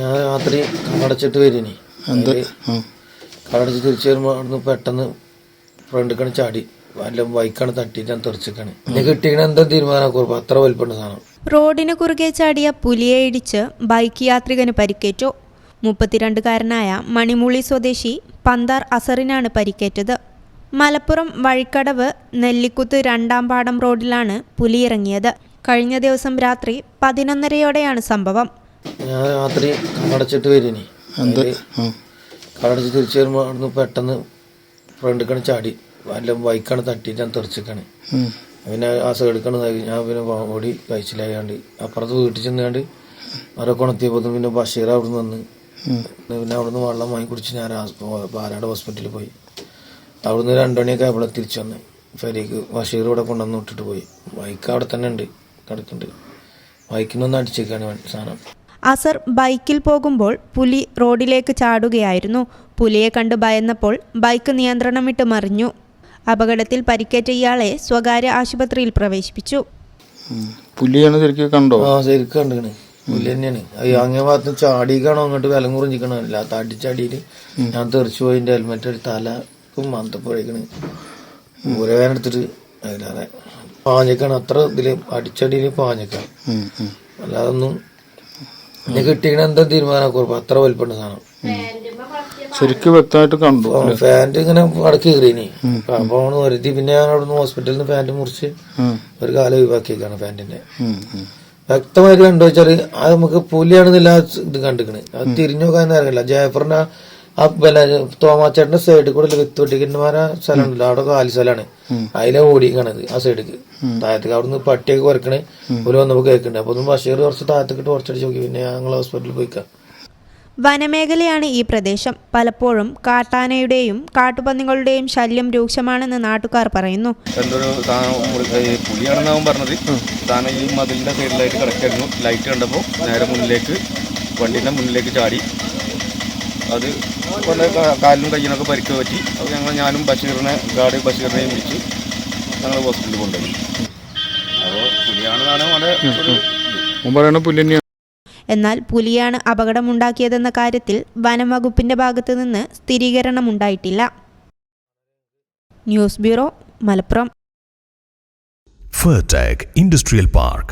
ഞാൻ രാത്രി കടച്ചിട്ട് വരുന്നി എന്ത്? കടച്ച് തിരിച്ചു വരുമ്പോൾ അവിടുന്ന് പെട്ടെന്ന് ഫ്രണ്ടിക്കാണ് ചാടി. വല്ല ബൈക്കാണ് തട്ടിയിട്ട് ഞാൻ തെറിച്ചിക്കാണ്. എന്നെ കിട്ടിക്കണ എന്താ തീരുമാനക്കുറപ്പ് അത്ര വലിപ്പമുണ്ട് സാധനം. റോഡിന് കുറുകെ ചാടിയ പുലിയെ ഇടിച്ച് ബൈക്ക് യാത്രികന് പരിക്കേറ്റു. മുപ്പത്തിരണ്ടുകാരനായ മണിമൂളി സ്വദേശി പന്താർ അസറിനാണ് പരിക്കേറ്റത്. മലപ്പുറം വഴിക്കടവ് നെല്ലിക്കുത്ത് രണ്ടാം പാടം റോഡിലാണ് പുലിയിറങ്ങിയത്. കഴിഞ്ഞ ദിവസം രാത്രി പതിനൊന്നരയോടെയാണ് സംഭവം. ഞാൻ രാത്രി കടച്ചിട്ട് വരുന്നി എന്ത്? കടച്ച് തിരിച്ചു വരുമ്പോൾ അവിടുന്ന് പെട്ടെന്ന് ഫ്രണ്ടിക്കാണ് ചാടി. വല്ല ബൈക്കാണ് തട്ടിയിട്ട് ഞാൻ തെറിച്ചിക്കാണ്. പിന്നെ ആ സൈഡിക്കാണ് ഞാൻ പിന്നെ ഓടി കഴിച്ചിലായാണ്ട് അപ്പുറത്ത് വീട്ടിൽ ചെന്നാണ്ട് അവരെ കൊണത്തിയപ്പോൾ പിന്നെ ബഷീർ അവിടുന്ന് വന്ന് ഉം. പിന്നെ അവിടുന്ന് വെള്ളം വാങ്ങി കുടിച്ച് ഞാൻ പാലാട് ഹോസ്പിറ്റലിൽ പോയി. അവിടുന്ന് രണ്ടു മണിയൊക്കെ ആയപ്പോൾ തിരിച്ചു വന്ന്. ഫെരിക്ക് ബഷീർ ഇവിടെ കൊണ്ടുവന്ന് വിട്ടിട്ട് പോയി. ബൈക്ക് അവിടെ തന്നെ ഉണ്ട്. കിടക്കുന്നുണ്ട്. ബൈക്കിനൊന്ന് അടിച്ചേക്കാണ് സാധനം. അസർ ബൈക്കിൽ പോകുമ്പോൾ പുലി റോഡിലേക്ക് ചാടുകയായിരുന്നു. പുലിയെ കണ്ട് ഭയന്നപ്പോൾ ബൈക്ക് നിയന്ത്രണം വിട്ട് മറിഞ്ഞു. അപകടത്തിൽ പരിക്കേറ്റ ഇയാളെ സ്വകാര്യ ആശുപത്രിയിൽ പ്രവേശിപ്പിച്ചു. പുലിയാണ് ശരിക്കും കണ്ടോ? ആ ശരിക്കും കണ്ടു പുലി തന്നെയാണ്. അങ്ങേ ഭാഗത്ത് ചാടിക്കാണോ അങ്ങോട്ട് വിലം കുറിഞ്ഞിക്കണോ അല്ല. തടിച്ചടിയിൽ ഞാൻ തെറിച്ചു പോയി എന്റെ ഹെൽമെറ്റ് ഒരു തലക്കും മന്തപ്പോഴേക്കണ് ഊരവേന എടുത്തിട്ട് അതിലാതെ പാഞ്ഞക്കാണ്. അത്ര ഇതിൽ അടിച്ചടിയിൽ പാഞ്ഞക്കാം. ഉം, ഉം. കിട്ടിയാ കിട്ടിക്കണ എന്താ തീരുമാനക്കുറപ്പ് അത്ര വലിപ്പമുണ്ട് സാധനം. ശരിക്കും വ്യക്തമായിട്ട് കണ്ടു ഫാന്റ് ഇങ്ങനെ അടക്കി കയറിനി അപ്പൊ വരുത്തി പിന്നെ ഞാൻ അവിടുന്ന് ഹോസ്പിറ്റലിൽ നിന്ന് പാന്റ് മുറിച്ച് ഒരു കാലം ഒഴിവാക്കിയേക്കാണ് ഉം. വ്യക്തമായിട്ട് കണ്ടു വെച്ചാൽ അത് നമുക്ക് പുലിയാണെന്നില്ല ഇത് കണ്ടിക്കണ് അത് തിരിഞ്ഞു നോക്കാൻ അറിയില്ല ജയഫറിന്റെ ആ പിന്നെ തോമാച്ചേട്ടന്റെ സൈഡിൽ കൂടെ വിത്ത് വെട്ടിക്കുന്നമാരെ സ്ഥലം ഉണ്ടല്ലോ അവിടെ കാലി സ്ഥലമാണ്. അതിലെ ഓടിക്കണത് ആ സൈഡിക്ക് താഴത്തേക്ക് അവിടുന്ന് പട്ടിയൊക്കെ കുറക്കണേ ഒരു വന്നപ്പോ കേൾക്കണ്ടേ. അപ്പൊ ഒന്ന് ബഷീർ കുറച്ച് താഴത്തേക്കിട്ട് കുറച്ചടിച്ച് നോക്കി പിന്നെ ഞങ്ങൾ ഹോസ്പിറ്റലിൽ പോയിക്കാം. വനമേഖലയാണ് ഈ പ്രദേശം. പലപ്പോഴും കാട്ടാനയുടെയും കാട്ടുപന്നികളുടെയും ശല്യം രൂക്ഷമാണെന്ന് നാട്ടുകാർ പറയുന്നു. എന്തൊരു പറഞ്ഞത്. ഈ മതിലിന്റെ സൈഡിലായിട്ട് കിടക്കായിരുന്നു. ലൈറ്റ് കണ്ടപ്പോൾ നേരെ മുന്നിലേക്ക് വണ്ടിന്റെ മുന്നിലേക്ക് ചാടി. അത് കൊണ്ട് കാലിനും കയ്യിനൊക്കെ പരിക്ക് പറ്റി. അപ്പോൾ ഞങ്ങൾ ഞാനും ബഷീറിനെ ഗാർഡ് ബഷീറിനെയും വിളിച്ച് ഞങ്ങൾ ഹോസ്പിറ്റലിൽ കൊണ്ടുപോയി. അപ്പോൾ പുലിയാണെന്നാണ് തന്നെയാണ് എന്നാൽ പുലിയാണ് അപകടമുണ്ടാക്കിയതെന്ന കാര്യത്തിൽ വനം വകുപ്പിന്റെ ഭാഗത്തുനിന്ന് സ്ഥിരീകരണമുണ്ടായിട്ടില്ല. News bureau Malappuram. Fertech industrial Park.